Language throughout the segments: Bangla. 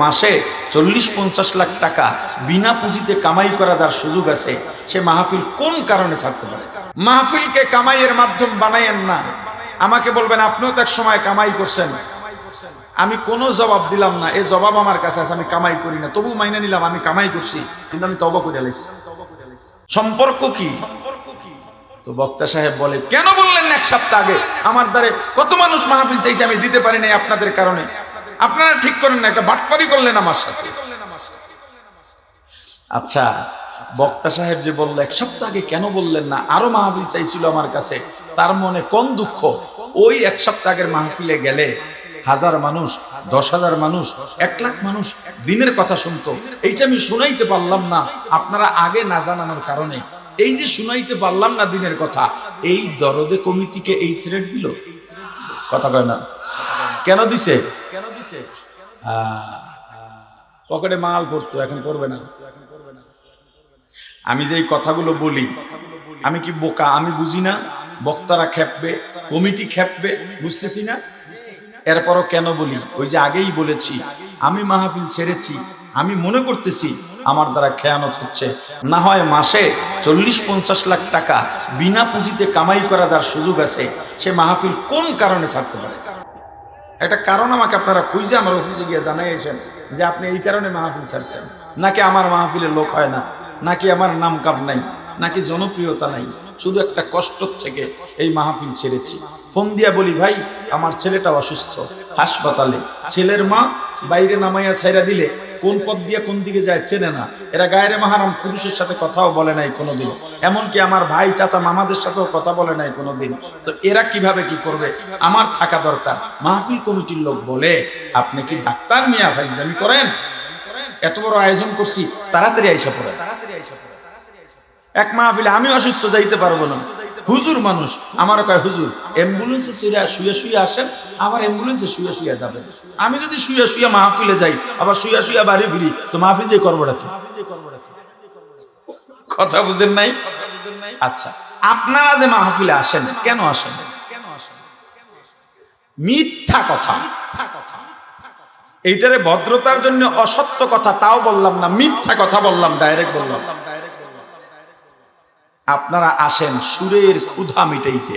মাসে চল্লিশ পঞ্চাশ লাখ টাকা বিনা পুঁজিতে কামাই করা যার সুযোগ আছে, সে মাহফিল কোন কারণে ছাড়তে পারে? মাহফিলকে কামাইয়ের মাধ্যম বানাইয়েন না। আমাকে বলবেন, আপনিও তো এক সময় কামাই করছেন। আমি কোনো জবাব দিলাম না। এই জবাব আমার কাছে আছে, আমি কামাই করি না। তবু মাইনে নিলাম, আমি কামাই করছি, কিন্তু আমি তবা করে আলাইছি। সম্পর্ক কি? তো বক্তা সাহেব বলে, কেন বললেন এক সপ্তাহ আগে? আমার দ্বারে কত মানুষ মাহফিল চাইছে, আমি দিতে পারি নাই আপনাদের কারণে। আপনারা ঠিক করেন না, একটা বাটপারি করলেন আমার সাথে। আচ্ছা বক্তা সাহেব যে বলল, এক সপ্তাহ আগে কেন বললেন না? আরও মাহফিল চাইছিল আমার কাছে। তার মনে কোন দুঃখ? ওই এক সপ্তাহ আগের মাহফিলে গেলে হাজার মানুষ, দশ হাজার মানুষ, এক লাখ মানুষ দিনের কথা শুনতো। এইটা আমি শুনাইতে পারলাম না। আপনারা আগে না জানানোর কারণে। এই যে শুনাইতে পারলাম না দিনের কথা, এই দরদে কমিটিকে এই থ্রেড দিল? কথা কয় না। কেন দিছে কেন দিছে? পকেটে মাল পড়তো, এখন করবে না। আমি যে কথাগুলো বলি, আমি কি বোকা? আমি বুঝি না। বক্তারা খেপবে, কমিটি খেপবে, বুঝতেছি না। এরপরও কেন বলি? ওই যে আগেই বলেছি, আমি মাহফিল ছেড়েছি, আমি মনে করতেছি আমার দ্বারা খেয়ানত হচ্ছে। না হয় মাসে চল্লিশ পঞ্চাশ লাখ টাকা বিনা পুঁজিতে কামাই করা যার সুযোগ আছে, সে মাহফিল কোন কারণে ছাড়তে পারে? একটা কারণ আমাকে আপনারা খুঁজে আমার অফিসে গিয়ে জানাইছেন যে আপনি এই কারণে মাহফিল ছাড়ছেন। নাকি আমার মাহফিলে লোক হয় না, নাকি আমার নাম কাপ নাই, নাকি জনপ্রিয়তা নাই, শুধু একটা কষ্ট থেকে এই মাহফিল ছেড়েছি। ফোন দিয়া বলি, ভাই, আমার ছেলেটা অসুস্থ। হাসপাতালে। ছেলের মা বাইরে নামাইয়া ছাইরা দিলে, কোন পথ দিয়ে কোন দিকে যায় চেনে না। এরা গায়ের মাহারাম পুরুষের সাথে কথাও বলে নাই কোনোদিন। এমনকি আমার ভাই, চাচা, মামাদের সাথেও কথা বলে নাই কোনোদিন। তো এরা কীভাবে কি করবে? আমার থাকা দরকার। মাহফিল কমিটির লোক বলে, আপনি কি ডাক্তার মিয়া ফাইজলামি করেন? এত বড় আয়োজন করছি, তাড়াতাড়ি আইসা পড়ে এক মাহফিলে আমি অসুস্থ, যাইতে পারব না। হুজুর মানুষ। আমারও কয়, হুজুর, অ্যাম্বুলেন্সে শুয়ে শুয়ে শুয়ে আসেন, আবার অ্যাম্বুলেন্সে শুয়ে শুয়ে যাবেন। আমি যদি শুয়ে শুয়ে মাহফিলে যাই, আবার শুয়ে শুয়ে বাড়ি ফিরি, তো মাহফিল যে করব নাকি? কথা বুঝেন নাই? আচ্ছা আপনারা যে মাহফিলে আসেন, কেন আসেন? মিথ্যা কথা। এইটারে ভদ্রতার জন্য অসত্য কথা, তাও বললাম না, মিথ্যা কথা বললাম, ডাইরেক্ট বললাম। আপনারা আসেন সুরের ক্ষুধা মিটাইতে।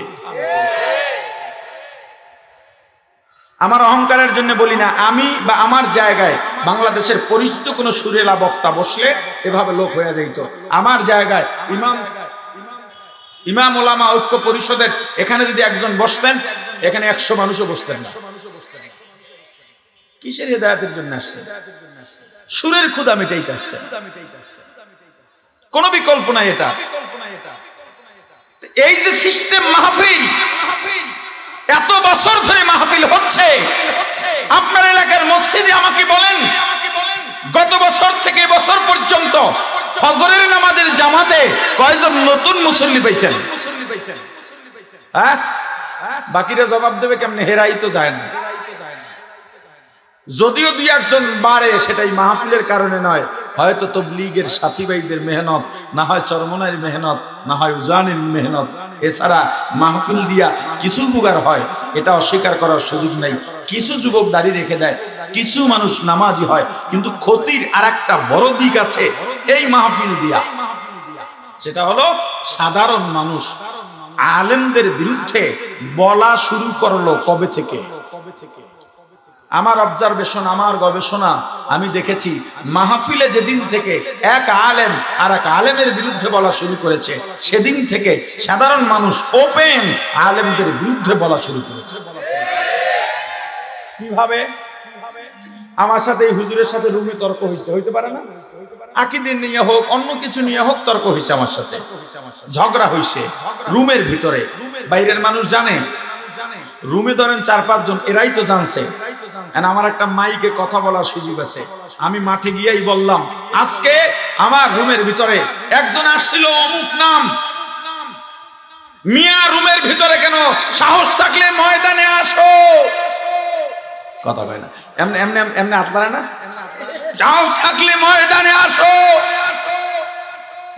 আমার অহংকারের জন্য বলি না, আমি বা আমার জায়গায় বাংলাদেশের পরিচিত কোনো সুরেলা বক্তা বসলে এভাবে লোক হয়ে যেত আমার জায়গায় ইমাম ইমাম ওলামা ঐক্য পরিষদের এখানে যদি একজন বসতেন, এখানে একশো মানুষও বসতেন না। কিসের হেদায়তের জন্য আসছে সুরের ক্ষুদা মিটাইতে আসছে কোনো বিকল্প নাই এটা। এই যে সিস্টেম মাহফিল, এত বছর ধরে মাহফিল হচ্ছে। আপনার এলাকার মসজিদে আমাকে বলেন, গত বছর থেকে বছর পর্যন্ত ফজরের নামাজের জামাতে কয়জন নতুন মুসল্লি পাইছেন? হ্যাঁ? বাকিরা জবাব দেবে কেমনে? হেরাই তো যায় না। যদিও দুই একজন বাড়ে, সেটাই মাহফিলের কারণে নয়। হয়তো তবলিগের সাথী ভাইদের মেহনত, না হয় চরমনের মেহনত, না হয় উজানের মেহনত। এছাড়া মাহফিল দিয়া কিছু উপকার হয়, এটা অস্বীকার করার সুযোগ নাই। কিছু যুবক দাঁড়িয়ে রেখে দেয়, কিছু মানুষ নামাজি হয়, কিন্তু ক্ষতির আর একটা বড় দিক আছে এই মাহফিল দিয়া। সেটা হলো সাধারণ মানুষ, আলেমদের বিরুদ্ধে বলা শুরু করল কবে থেকে? আমার অবজারভেশন আমার গবেষণা, আমি দেখেছি মাহফিলে যেদিন থেকে এক আলেম আর এক আলেমের বিরুদ্ধে বলা শুরু করেছে, সেদিন থেকে সাধারণ মানুষ ওপেন আলেমদের বিরুদ্ধে বলা শুরু করেছে। কীভাবে? আমার সাথে এই হুজুরের সাথে রুমে তর্ক হয়েছে হইতে পারে না? আকিদিন নিয়ে হোক, অন্য কিছু নিয়ে হোক, তর্ক হয়েছে আমার সাথে। ঝগড়া হয়েছে রুমের ভিতরে। বাইরের মানুষ জানে। রুমে ধরেন চার পাঁচজন, এরাই তো জানছে। আমার একটা মাইকে কথা বলার সুযোগ আছে। আমি মাঠে গিয়েই বললাম, আজকে আমার রুমের ভিতরে একজন আসছিল অমুক নাম। মিয়া রুমের ভিতরে কেন সাহস থাকলে ময়দানে আসো। কথা কয় না। এমনি এমনি এমনি হাত পারে না। যাও থাকলে ময়দানে আসো।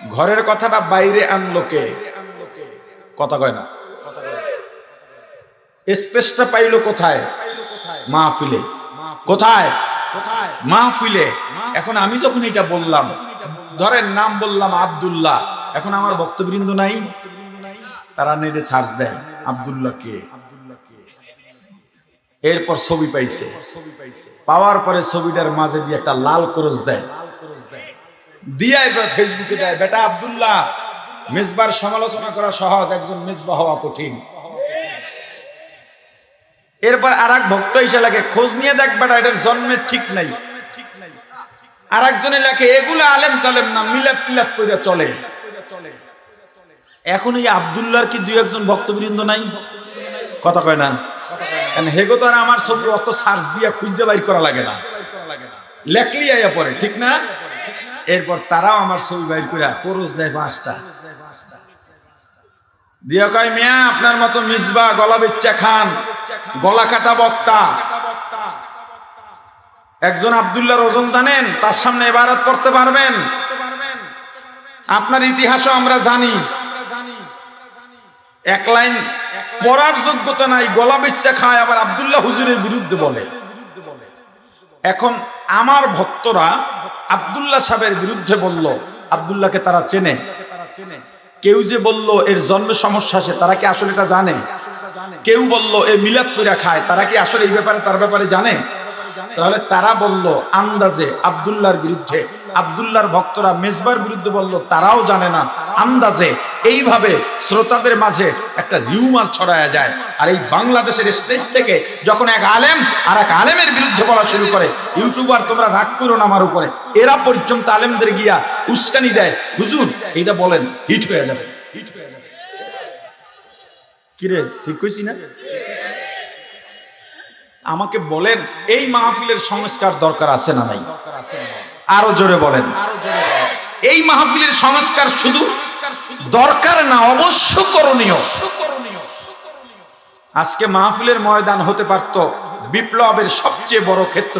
ঘরের কথাটা বাইরে আনলো কে? কথা কয় না। স্পেসটা পাইলো কোথায়? মাহফিলে। কোথায়? কোথায় মাহফিলে। এখন আমি যখন এটা বললাম, ধরেন নাম বললাম আব্দুল্লাহ, এখন আমার বক্তবৃন্দ নাই, তারা নেটে সার্চ দেয়, আব্দুল্লাহ কে? এরপর ছবি পাইছে। পাওয়ার পরে ছবিটার মাঝে দিয়ে একটা লাল ক্রস দেয়। দিয়ে এরপর ফেসবুকে দেয়, বেটা আব্দুল্লাহ, মেজবার সমালোচনা করা সহজ, একজন মেজবা হওয়া কঠিন। এরপর আর এক ভক্ত এসে লাগে, খোঁজ নিয়ে দেখ বেটা, এটার জন্মের ঠিক নাই। আর একজনে লেখে এগুলো আলেম তালেম না, মিলাপ মিলাপ করে চলে। এখন এই আবদুল্লাহর কি দুই একজন ভক্তবৃন্দ নাই? কথা কয় না? হেগো তো আর আমার ছবি অত সার্চ দিয়ে খুঁজতে বাইর করা লাগে না। লেখলি আইয়া পরে, ঠিক না? এরপর তারাও আমার ছবি বাইর করে করস দেয় পাঁচটা। দিয়া কয়, মিয়া, আপনার মতো মিসবা গলা বেচ্চা খান। গলা কাটা বক্তা। একজন আব্দুল্লাহর ওজন জানেন, তার সামনে এবারত করতে পারবেন। আপনার ইতিহাসও আমরা জানি। এক লাইন, পড়ার যোগ্যতা নাই, গলা বেচ্চা খায়, আবার আবদুল্লাহ হুজুরের বিরুদ্ধে বলে। এখন আমার ভক্তরা আবদুল্লাহ সাহেবের বিরুদ্ধে বলল, আব্দুল্লাহকে তারা চেনে। কেউ যে বলল, এর জন্মে সমস্যা আছে, তারা কি আসলে এটা জানে? কেউ বলল, এ মিলাদ কইরা খায়। তারা কি আসলে এই ব্যাপারে তার ব্যাপারে জানে? তাহলে তারা বলল, আন্দাজে আব্দুল্লাহর বিরুদ্ধে। আব্দুল্লাহর ভক্তরা মেজবার বিরুদ্ধে বলল, তারাও জানে না। আন্দাজে এইভাবে শ্রোতাদের মাঝে একটা রিউমার ছড়ায়া যায়। আর এই বাংলাদেশের স্টেজ থেকে যখন এক আলেম আর এক আলেমের বিরুদ্ধে বলা শুরু করে, ইউটিউবার, তোমরা রাগ করো না আমার উপরে। এরা পর্যন্ত আলেমদের গিয়া উস্কানি দেয়। হুজুর এটা বলেন হিট হয়ে যাবে হিট হয়ে যাবে। কিরে, ঠিক কইছি না? আমাকে বলেন, এই মাহফিলের সংস্কার দরকার আছে না নাই? আরও জোরে বলেন। এই মাহফিলের সংস্কার শুধু দরকার না, অবশ্য করণীয়। আজকে মাহফিলের ময়দান হতে পারত বিপ্লবের সবচেয়ে বড় ক্ষেত্র।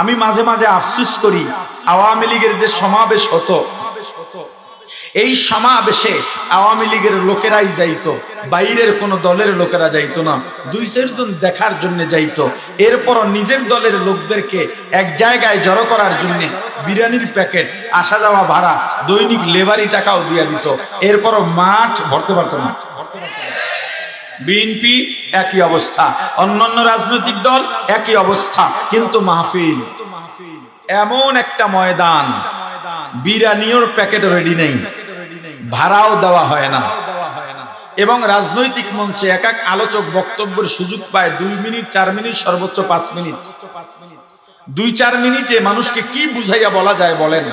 আমি মাঝে মাঝে আফসুস করি, আওয়ামী লীগের যে সমাবেশ হতো এই সমাবেশে আওয়ামী লীগের লোকেরাই যাইতো, বাইরের কোন দলের লোকেরা যাইতো না। দুই চারজন দেখার জন্য যাইতো। এরপর নিজের দলের লোকদেরকে এক জায়গায় জড়ো করার জন্য বিরিয়ানির প্যাকেট, আসা যাওয়া ভাড়া, দৈনিক লেবারি টাকাও দিয়ে দিত। এরপরও মাঠ, ভরতে পারতো না বিএনপি একই অবস্থা, অন্যান্য রাজনৈতিক দল একই অবস্থা, কিন্তু মাহফিল। এমন একটা ময়দান, বিরিয়ানির প্যাকেট রেডি নেই। ভাড়াও দেওয়া হয় না। এবং রাজনৈতিক মঞ্চে এক এক আলোচক বক্তব্যের সুযোগ পায় দুই মিনিট, চার মিনিট, সর্বোচ্চ পাঁচ মিনিট। দুই, চার মিনিটে মানুষকে কি বুঝাইয়া বলা যায় বলেন?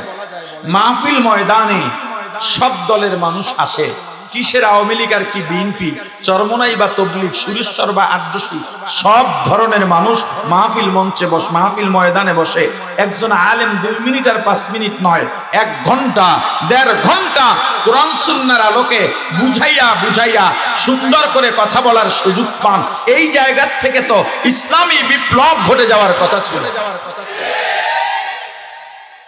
মাহফিল ময়দানে সব দলের মানুষ আসে। কিসের আওয়ামী লীগ আর কি বিএনপি চরমনাই বা তবলিগ, সুরেশ্বর বা আটদশী সব ধরনের মানুষ মাহফিল মঞ্চে বস, মাহফিল ময়দানে বসে। একজন আলেম দুই মিনিট আর পাঁচ মিনিট নয়, এক ঘণ্টা, দেড় ঘণ্টা কোরআন সুন্নার আলোকে বুঝাইয়া বুঝাইয়া সুন্দর করে কথা বলার সুযোগ পান। এই জায়গার থেকে তো ইসলামী বিপ্লব ঘটে যাওয়ার কথা ছিল যাওয়ার কথা ছিল।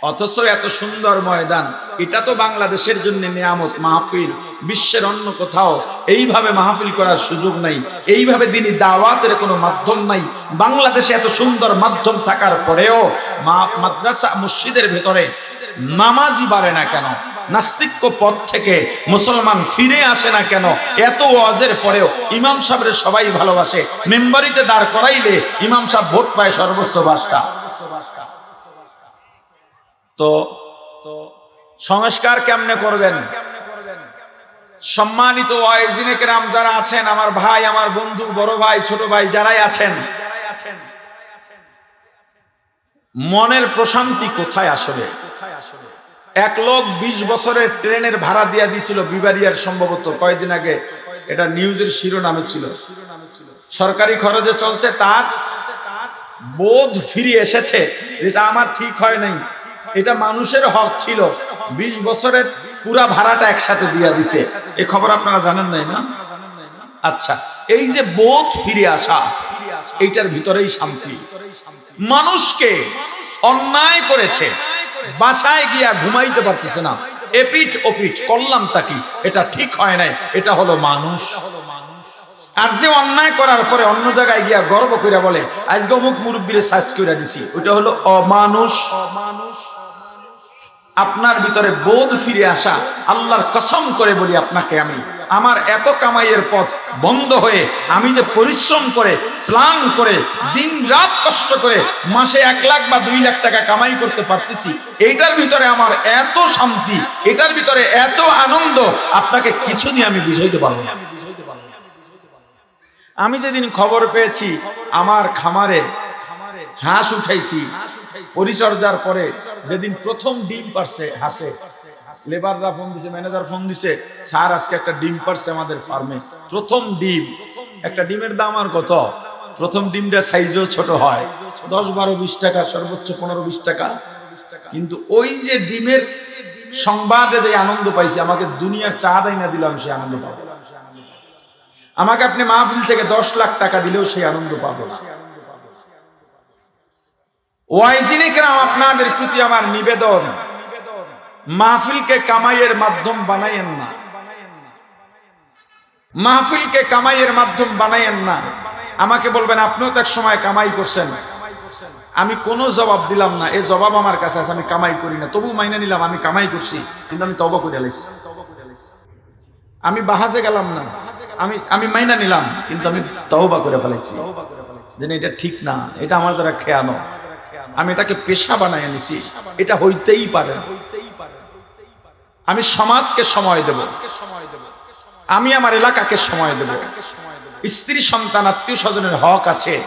অথচ এত সুন্দর ময়দান, এটা তো বাংলাদেশের জন্য নিয়ামত, মাহফিল, বিশ্বের অন্য কোথাও। এইভাবে মাহফিল করার সুযোগ নাই। এইভাবে দিনই দাওয়াতের কোনো মাধ্যম নাই। বাংলাদেশে এত সুন্দর মাধ্যম থাকার পরেও মাদ্রাসা, মসজিদের ভেতরে নামাজি বাড়ে না কেন? নাস্তিক্য পথ থেকে মুসলমান ফিরে আসে না কেন? এত ওয়াজের পরেও ইমাম সাহেবের সবাই ভালোবাসে। মেম্বারিতে দাঁড় করাইলে ইমাম সাহেব ভোট পায় সর্বোচ্চ বাসটা। তো সংস্কার কেমনে করবেন? সম্মানিত ওয়াইজিনেকেরাম যারা আছেন, আমার ভাই, আমার বন্ধু, বড় ভাই, ছোট ভাই যারাই আছেন, মনের প্রশান্তি কোথায় আসলে? এক লোক বিশ বছরের ট্রেনের ভাড়া দিয়া দিছিল বিবারিয়ার সম্ভবত কয়েকদিন আগে? এটা নিউজের শিরোনামে ছিল। সরকারি খরচে চলছে, তার বোধ ফিরে এসেছে। এটা আমার ঠিক হয় নাই। এটা মানুষের হক ছিল। ২০ বছরের পুরা ভাড়াটা একসাথে দিয়া দিছে। এই খবর আপনারা জানেন নাই না? আচ্ছা এই যে বোধ ফিরে আসা, এইটার ভিতরেই শান্তি। মানুষকে অন্যায় করেছে, বাসায় গিয়া ঘুমাইতে পারতেছে না। এপিট ওপিট করলাম তাকি এটা ঠিক হয় নাই, এটা হলো মানুষ। আর যে অন্যায় করার পরে অন্য জায়গায় গিয়া গর্ব কইরা বলে, আজকে অমুক মুরব্বীরে সাজ কইরা দিছি। ওটা হলো অমানুষ অমানুষ। আপনার ভিতরে বোধ ফিরে আসা, আল্লাহর কসম করে বলি আপনাকে আমি। আমার এত কামাইয়ের পথ বন্ধ হয়ে, আমি যে পরিশ্রম করে, প্ল্যান করে দিন রাত কষ্ট করে, মাসে এক লাখ বা দুই লাখ টাকা কামাই করতে পারতেছি, এইটার ভিতরে আমার এত শান্তি, এটার ভিতরে এত আনন্দ, আপনাকে কিছু দিয়ে আমি বুঝাইতে পারব না। আমি যেদিন খবর পেয়েছি, আমার খামারে হাঁস উঠাইছি পরিচর্যার পরে যেদিন প্রথম ডিম পারছে, হাঁসে। লেবাররা ফোন দিছে ম্যানেজার ফোন দিছে, স্যার, আজকে একটা ডিম পারছে আমাদের ফার্মে প্রথম ডিম, একটা ডিমের দাম আর কত? প্রথম ডিমটা সাইজও ছোট হয়, দশ বারো বিশ টাকা, সর্বোচ্চ পনেরো বিশ টাকা। কিন্তু ওই যে ডিমের সংবাদে যে আনন্দ পাইছি, আমাকে দুনিয়ার চা দেয় না দিলাম, সে আনন্দ পাবো। আমাকে আপনি মাহফিল থেকে দশ লাখ টাকা দিলেও সেই আনন্দ পাবো না। আপনাদের প্রতি আমার নিবেদন। মাহফিলকে কামাইয়ের মাধ্যম বানাইয়েন না। মাহফিলকে কামাইয়ের মাধ্যম বানাইয়েন না। আমাকে বলবেন আপনিও তো এক সময় কামাই করছেন। আমি কোনো জবাব দিলাম না। এই জবাব আমার কাছে আছে আমি কামাই করি না। তবু মাইনে নিলাম আমি কামাই করছি কিন্তু আমি তবা করে আলাইছি। আমি বাহাজে গেলাম না। আমি আমি মাইনা নিলাম কিন্তু আমি তওবা করে ফেলাইছি। যে না, এটা ঠিক না এটা আমার দ্বারা খেয়ানত। আমি এটাকে পেশা বানায় নিছি এটা হইতেই পারে না। আমি সমাজকে সময় দেব। আমি আমার এলাকাকে সময় দেব। স্ত্রী, সন্তান, আত্মীয় স্বজনের হক আছে,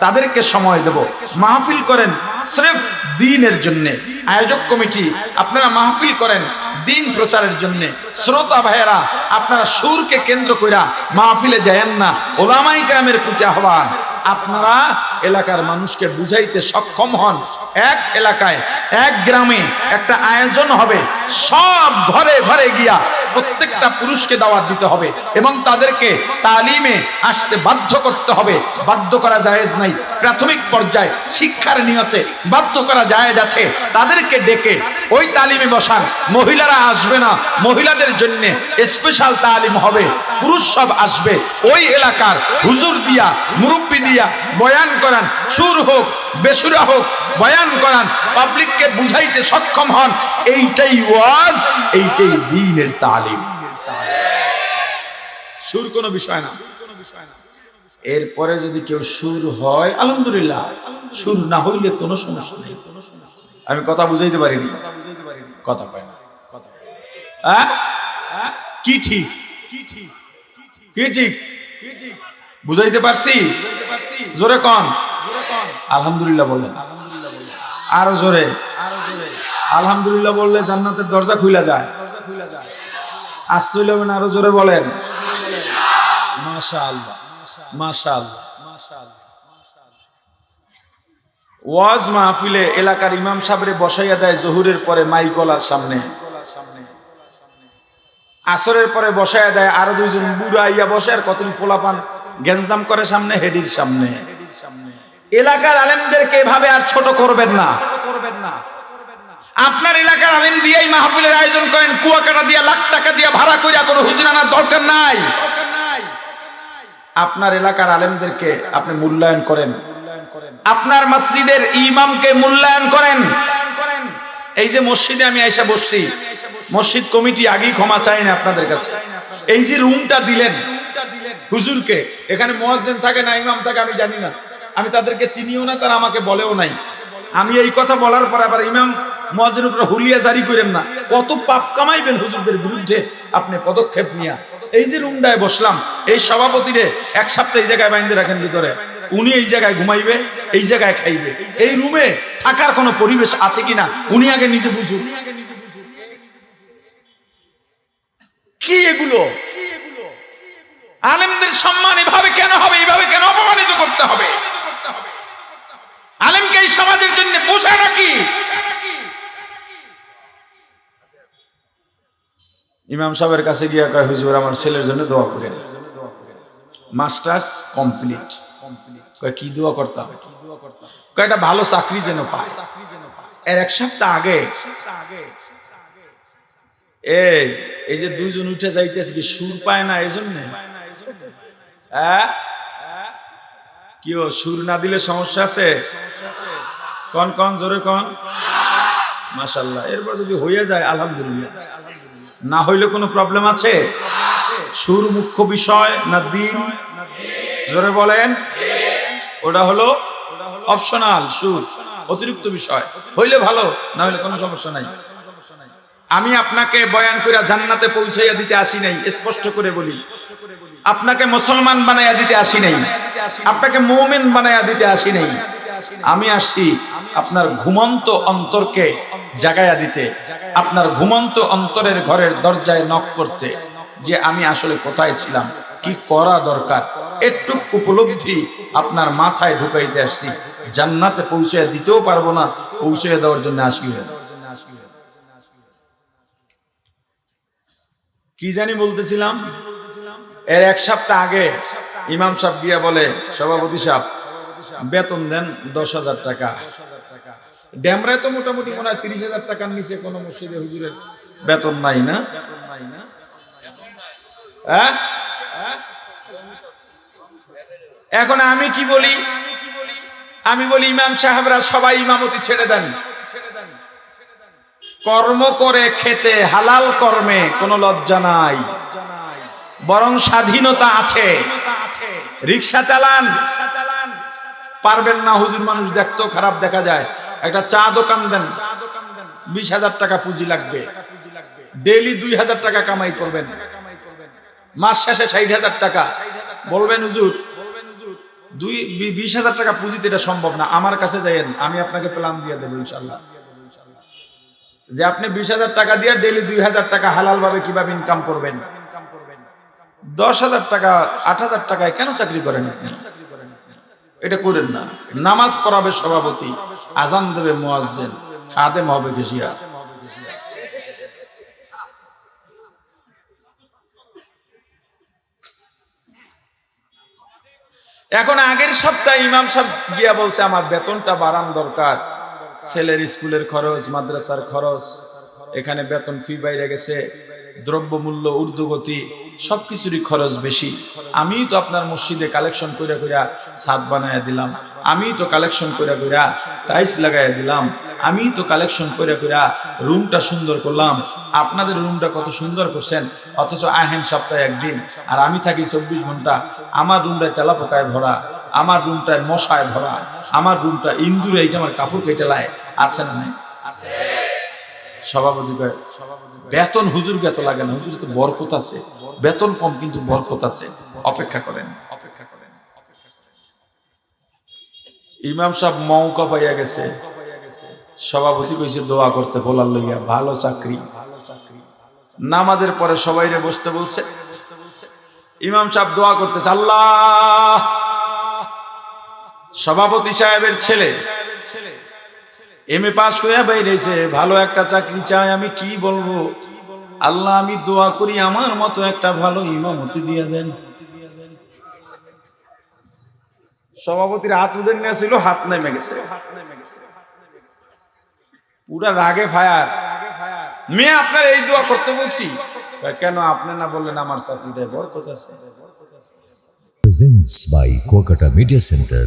তাদেরকে সময় দেব। মাহফিল করেন স্রেফ দিনের জন্য। আয়োজক কমিটি, আপনারা মাহফিল করেন দিন প্রচারের জন্য। শ্রোতা ভাইয়েরা, আপনারা সুরকে কেন্দ্র কইরা মাহফিলে যায়েন না। ওলামাই গ্রামের প্রতি আহ্বান। আপনারা এলাকার মানুষকে বুঝাইতে সক্ষম হন। এক এলাকায়, এক গ্রামে একটা আয়োজন হবে। সব ঘরে ঘরে গিয়া প্রত্যেকটা পুরুষকে দাওয়াত দিতে হবে এবং তাদেরকে তালিমে আসতে বাধ্য করতে হবে। বাধ্য করা জায়েজ নাই। প্রাথমিক পর্যায়ে শিক্ষার নিয়তে বাধ্য করা জায়েজ আছে। তাদেরকে ডেকে ওই তালিমে বসান। মহিলারা আসবে না। মহিলাদের জন্য স্পেশাল তালিম হবে। পুরুষ সব আসবে। ওই এলাকার হুজুর দিয়া, মুরব্বি দিয়া বয়ান করান, সুর হোক, বেসুরা হোক, বয়ান করান পাবলিককে বুঝাইতে সক্ষম হন, এইটাই ওয়াজ, এইটাই দিনের তালিম। সুর কোনো বিষয় না। এরপরে যদি কেউ সুর হয়, আলহামদুলিল্লাহ, সুর না হইলে কোনো সমস্যা নেই। আমি কথা বুঝাইতে পারিনি। কথা পাই না। হ্যাঁ? কি ঠিক? কি ঠিক? কি ঠিক? বুঝাইতে পারছি? জোরে কন। আলহামদুলিল্লাহ বলেন। আরও জোরে। আলহামদুলিল্লাহ বললে জান্নাতের দরজা খুলে যায়। আসতে হইলে হবে না আরও জোরে বলেন। মাশা আল্লাহ মাশা আল্লাহ ওয়াজ মাহফিলে এলাকার ইমাম সাহেবরে বসাইয়া দেয় জহুরের পরে মাইকলার সামনে। আসরের পরে বসাইয়া দেয় আরও দুইজন বুড়া বসে আর কতদিন পোলাপান গ্যাঞ্জাম করে সামনে, হেডির সামনে। এলাকার আলেমদেরকে এভাবে আর ছোট করবেন না। করবেন না আপনার এলাকার আলেম দিয়েই মাহফিলের আয়োজন করেন, কুয়াকাটা দিয়া, লাখ টাকা দিয়া ভাড়া করিয়া কোনো হুজুর আনার দরকার নাই। আপনার এলাকার আলেমদেরকে আপনি মূল্যায়ন করেন। আপনার মসজিদের ইমামকে মূল্যায়ন করেন। এই যে মসজিদে আমি আইসা বসছি, মসজিদ কমিটি আগেই ক্ষমা চায় না আপনাদের কাছে। এই যে রুমটা দিলেন হুজুরকে, এখানে থাকে না, ইমাম থাকে, আমি জানি না। আমি তাদেরকে চিনিও না, তারা আমাকে বলেও নাই। আমি এই কথা বলার পর আবার ইমাম উপরে হুলিয়া জারি করেন না। কত পাপ কামাইবেন হুজুরদের বিরুদ্ধে? আপনি পদক্ষেপ নিয়া। এই যে রুমটায় বসলাম, এই সভাপতিরে এক সপ্তাহ এই জায়গায় বাইন্দে রাখেন ভিতরে। উনি এই জায়গায় ঘুমাইবে, এই জায়গায় খাইবে। এই রুমে থাকার কোনো পরিবেশ আছে কিনা? উনি আগে নিজে বুঝুন কি এগুলো? আলেমদের সম্মান এভাবে কেন হবে? এইভাবে কেন অপমানিত করতে হবে? আলেমকে এই সমাজের জন্য পোষা নাকি? ইমাম সাহেবের কাছে গিয়া কয়, হুজুর, আমার ছেলের জন্য দোয়া করেন। Masters complete. কয়, কি দোয়া করতাম? কয় একটা ভালো চাকরি যেন পায়। চাকরি যেন পায় এর এক সপ্তাহ আগে, এই এই যে দুইজন উঠে যাইতেছে কি, সুর পায় না এই হ্যাঁ? কি ও, সুর না দিলে সমস্যা আছে? কন কন, জোরে কন। মাশাল্লাহ এরপর যদি হয়ে যায়, আলহামদুলিল্লাহ। না হইলে কোনো প্রবলেম আছে? সুর মুখ্য বিষয় না দিন? জোরে বলেন। ওটা হলো অপশনাল সুর, অতিরিক্ত বিষয়। হইলে ভালো, না হইলে কোনো সমস্যা নাই। আমি আপনাকে বয়ান করে জান্নাতে পৌঁছাইয়া দিতে আসি নাই, স্পষ্ট করে বলি। আপনাকে মুসলমান বানাইয়া দিতে আসি নাই। আপনাকে মোমেন বানাইয়া দিতে আসি নাই। আমি আসছি আপনার ঘুমন্ত অন্তরকে জাগাইয়া দিতে, আপনার ঘুমন্ত অন্তরের ঘরের দরজায় নক করতে যে আমি আসলে কোথায় ছিলাম, কি করা দরকার একটু উপলব্ধি আপনার মাথায় ঢুকাইতে আসছি। জান্নাতে পৌঁছে দিতেও পারব না পৌঁছে দেওয়ার জন্য আসিও না কি জানি বলতেছিলাম? এর এক সপ্তাহ আগে ইমাম সাহেব গিয়া বলে, সভাপতি সাহেব, বেতন দেন দশ হাজার টাকা। ড্যামরায় তো মোটামুটি মনে হয় তিরিশ হাজার টাকার নিচে কোনো মসজিদে হুজুরের বেতন নাই না? হ্যাঁ? এখন আমি কি বলি? আমি বলি, ইমাম সাহেবরা সবাই ইমামতি ছেড়ে দেন। কর্ম করে, খেতে হালাল কর্মে কোনো লজ্জা নাই। বরং স্বাধীনতা আছে। রিক্সা চালান। পারবেন না হুজুর মানুষ দেখতেও খারাপ দেখা যায়। একটা চা দোকান দেন। বিশ হাজার টাকা পুঁজি লাগবে। ডেইলি দুই হাজার টাকা কামাই করবেন। মাস শেষে ষাট হাজার টাকা। বলবেন, হুজুর, দুই বিশ হাজার টাকা পুঁজিতে এটা সম্ভব না। আমার কাছে যাইয়েন, আমি আপনাকে প্ল্যান দিয়ে দেবো ইনশাল্লাহ যে আপনি বিশ হাজার টাকা দিয়ে ডেলি দুই হাজার টাকা হালাল ভাবে কীভাবে ইনকাম করবেন? দশ হাজার টাকা, আট হাজার টাকায় কেন চাকরি করেন আপনি? এটা করেন না। নামাজ পড়াবে সভাপতি, আজান দেবে মোয়াজ্জেন, খাদেম হবে কেশিয়া এখন আগের সপ্তাহে ইমাম সাহেব গিয়া বলছে, আমার বেতনটা বাড়ান দরকার। ছেলের স্কুলের খরচ, মাদ্রাসার খরচ, এখানে বেতন ফি বাইরে গেছে। দ্রব্যমূল্য, ঊর্ধ্বগতি, সবকিছুরই খরচ বেশি। আমি তো আপনার মসজিদে কালেকশন করে কইরা ছাদ বানাইয়া দিলাম। আমি তো কালেকশন কইরা কইরা টাইলস লাগাইয়া দিলাম। আমি তো কালেকশন করে কইরা রুমটা সুন্দর করলাম। আপনাদের রুমটা কত সুন্দর করছেন, অথচ আহেন সপ্তাহে একদিন। আর আমি থাকি চব্বিশ ঘণ্টা। আমার রুমটায় তেলা পোকায় ভরা, আমার রুমটায় মশায় ভরা, আমার রুমটা ইন্দুরে এইটা আমার কাপড় কেটে লায়। আছে না নাই? সভাপতি বেতন হুজুর এত লাগে না। হুজুর তো বরকত আছে। বেতন কম, কিন্তু বরকত আছে। অপেক্ষা করেন। অপেক্ষা করেন। ইমাম সাহেব মৌকা পাইয়া গেছে। সভাপতি কইছে, দোয়া করতে বলার লইয়া ভালো চাকরি। নামাজের পরে সবাইরে বসতে বলছে। ইমাম সাহেব দোয়া করতেছে, আল্লাহ! সভাপতি সাহেবের ছেলে এম এ পাশ করে বাইরেছে ভালো একটা চাকরি চাই, আমি কি বলব? আল্লাহ, আমি দোয়া করি, আমার মতো একটা ভালো ইমামতি দিয়ে দেন। সভাপতির হাত উঠে নিয়েছিল হাত নেমে গেছে। পুরা রাগে ফায়ার। মেয়ে আপনার এই দোয়া করতে বলছি। কেন আপনি না বললেন আমার চাকরিটায় বরকত আছে? Presents by Kuakata media centre